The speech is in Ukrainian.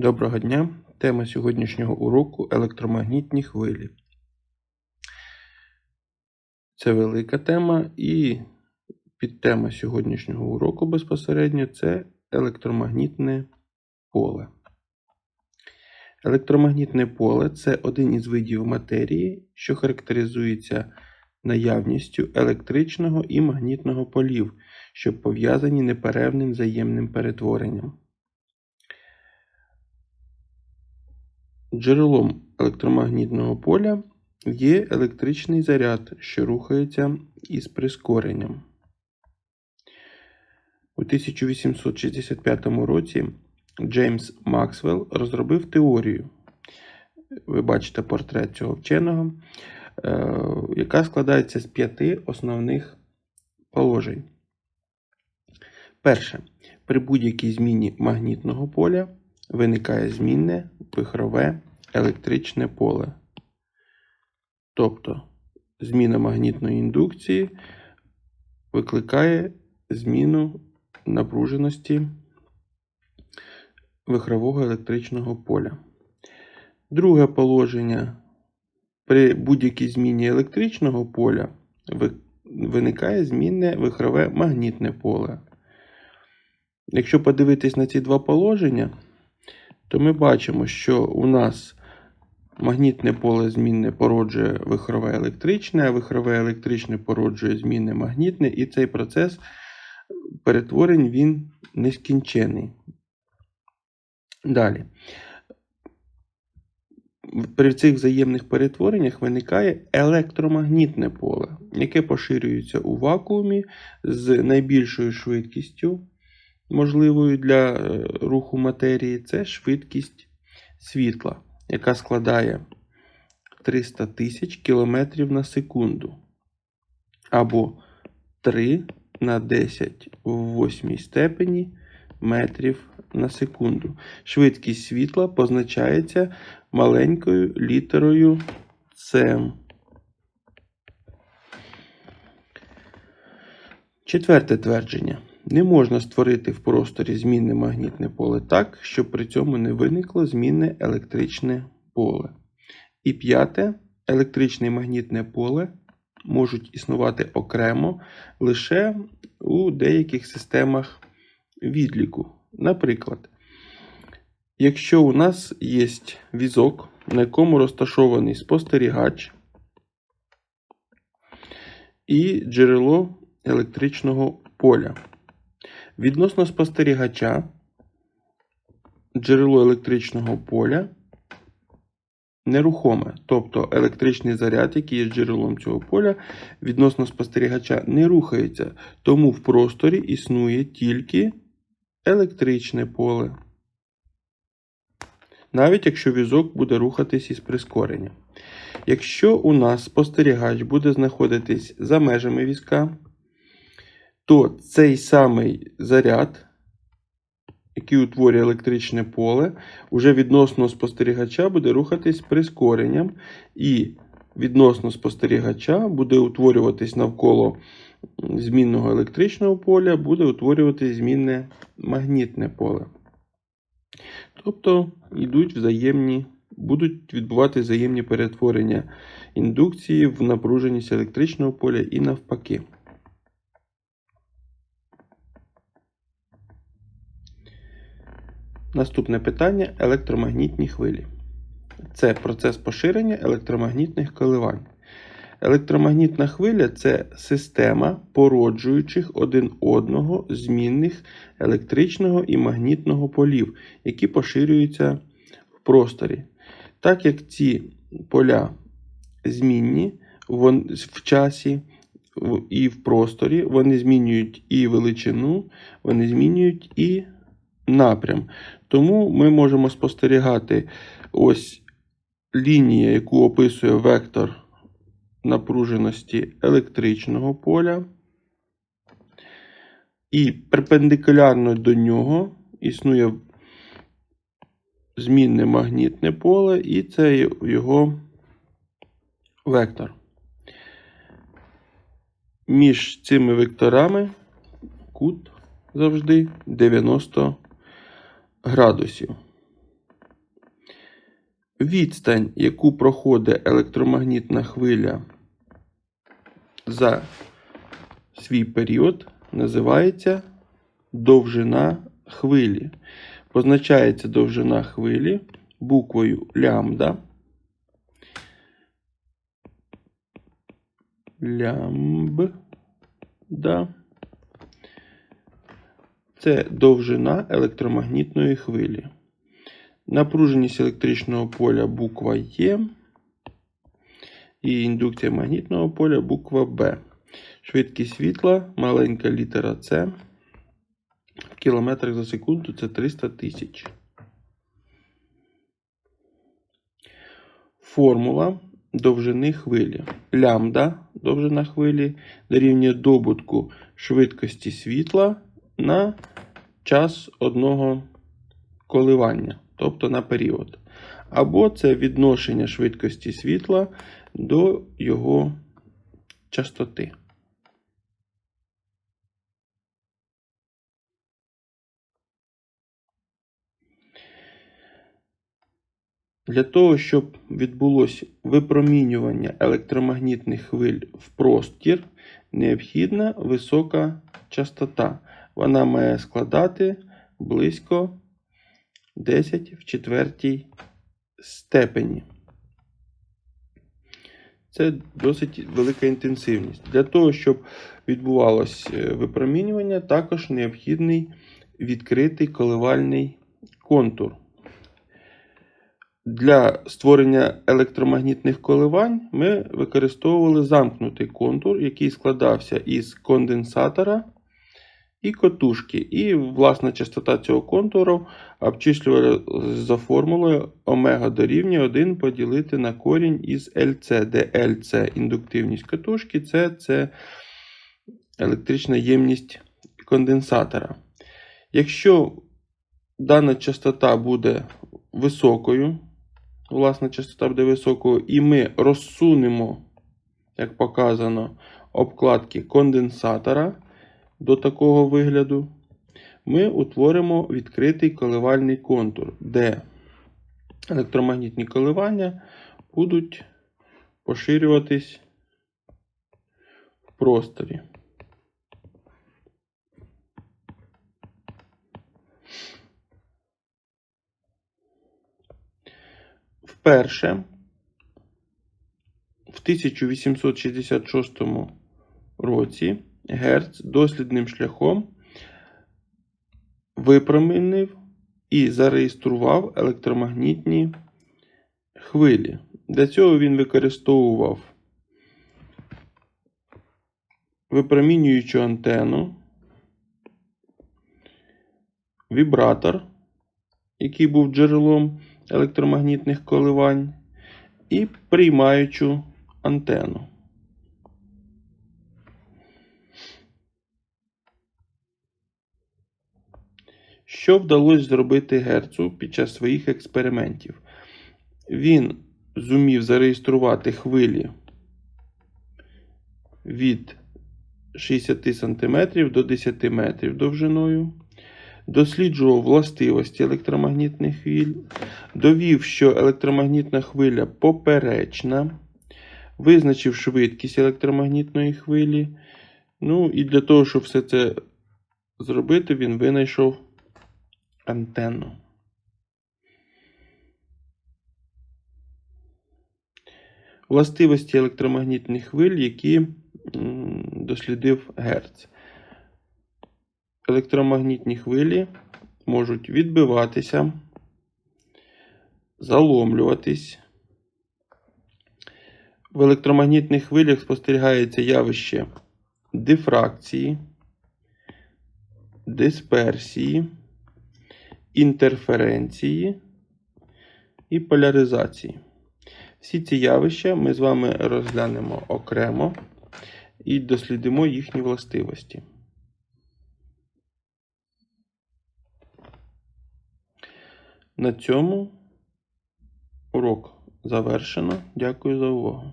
Доброго дня! Тема сьогоднішнього уроку електромагнітні хвилі. Це велика тема, і підтема сьогоднішнього уроку безпосередньо це електромагнітне поле. Електромагнітне поле це один із видів матерії, що характеризується наявністю електричного і магнітного полів, що пов'язані неперервним взаємним перетворенням. Джерелом електромагнітного поля є електричний заряд, що рухається із прискоренням. У 1865 році Джеймс Максвелл розробив теорію. Ви бачите портрет цього вченого, е, яка складається з п'яти основних положень. Перше. При будь-якій зміні магнітного поля виникає змінне вихрове електричне поле. Тобто зміна магнітної індукції викликає зміну напруженості вихрового електричного поля. Друге положення. При будь-якій зміні електричного поля виникає змінне вихрове магнітне поле. Якщо подивитись на ці два положення, то ми бачимо, що у нас магнітне поле змінне породжує вихрове електричне, а вихрове електричне породжує змінне магнітне, і цей процес перетворень він нескінчений. Далі. При цих взаємних перетвореннях виникає електромагнітне поле, яке поширюється у вакуумі з найбільшою швидкістю можливою для е, руху матерії, це швидкість світла, яка складає 300 тисяч кілометрів на секунду. Або 3 на 10 в 8 степені метрів на секунду. Швидкість світла позначається маленькою літерою С. Четверте твердження. Не можна створити в просторі змінне магнітне поле так, щоб при цьому не виникло змінне електричне поле. І п'яте, електричне і магнітне поле можуть існувати окремо лише у деяких системах відліку. Наприклад, якщо у нас є візок, на якому розташований спостерігач і джерело електричного поля. Відносно спостерігача, джерело електричного поля нерухоме, тобто електричний заряд, який є джерелом цього поля, відносно спостерігача не рухається, тому в просторі існує тільки електричне поле. Навіть якщо візок буде рухатись із прискоренням. Якщо у нас спостерігач буде знаходитись за межами візка, то цей самий заряд, який утворює електричне поле, уже відносно спостерігача буде рухатись прискоренням, і відносно спостерігача буде утворюватись навколо змінного електричного поля, буде утворюватись змінне магнітне поле. Тобто йдуть взаємні, будуть відбувати взаємні перетворення індукції в напруженість електричного поля і навпаки. Наступне питання електромагнітні хвилі. Це процес поширення електромагнітних коливань. Електромагнітна хвиля це система породжуючих один одного змінних електричного і магнітного полів, які поширюються в просторі. Так як ці поля змінні в часі і в просторі, вони змінюють і величину, вони змінюють і напрям. Тому ми можемо спостерігати ось лінія, яку описує вектор напруженості електричного поля. І перпендикулярно до нього існує змінне магнітне поле, і це його вектор. Між цими векторами кут завжди 90 градусів. Відстань, яку проходить електромагнітна хвиля за свій період, називається довжина хвилі. Позначається довжина хвилі буквою лямбда. Лямбда. Це довжина електромагнітної хвилі. Напруженість електричного поля буква Є. І індукція магнітного поля буква Б. Швидкість світла, маленька літера С. В кілометрах за секунду це 300 тисяч. Формула довжини хвилі. Лямбда довжина хвилі дорівнює добутку швидкості світла на час одного коливання, тобто на період. Або це відношення швидкості світла до його частоти. Для того, щоб відбулося випромінювання електромагнітних хвиль в простір, необхідна висока частота. Вона має складати близько 10 в четвертій степені. Це досить велика інтенсивність. Для того, щоб відбувалося е, випромінювання, також необхідний відкритий коливальний контур. Для створення електромагнітних коливань ми використовували замкнутий контур, який складався із конденсатора і котушки. І власна частота цього контуру обчислювали за формулою омега дорівнює 1 поділити на корінь із LC, де L це індуктивність котушки, C це електрична ємність конденсатора. Якщо дана частота буде високою, власна частота буде високою, і ми розсунемо, як показано, обкладки конденсатора до такого вигляду, ми утворимо відкритий коливальний контур, де електромагнітні коливання будуть поширюватись в просторі. Вперше в 1866 році Герц дослідним шляхом випромінив і зареєстрував електромагнітні хвилі. Для цього він використовував випромінюючу антенну, вібратор, який був джерелом електромагнітних коливань, і приймаючу антенну. Що вдалося зробити Герцу під час своїх експериментів? Він зумів зареєструвати хвилі від 60 см до 10 метрів довжиною, досліджував властивості електромагнітних хвиль, довів, що електромагнітна хвиля поперечна, визначив швидкість електромагнітної хвилі. Ну і для того, щоб все це зробити, він винайшов антенну. Властивості електромагнітних хвиль, які дослідив Герц. Електромагнітні хвилі можуть відбиватися, заломлюватись. В електромагнітних хвилях спостерігається явище дифракції, дисперсії інтерференції і поляризації. Всі ці явища ми з вами розглянемо окремо і дослідимо їхні властивості. На цьому урок завершено. Дякую за увагу.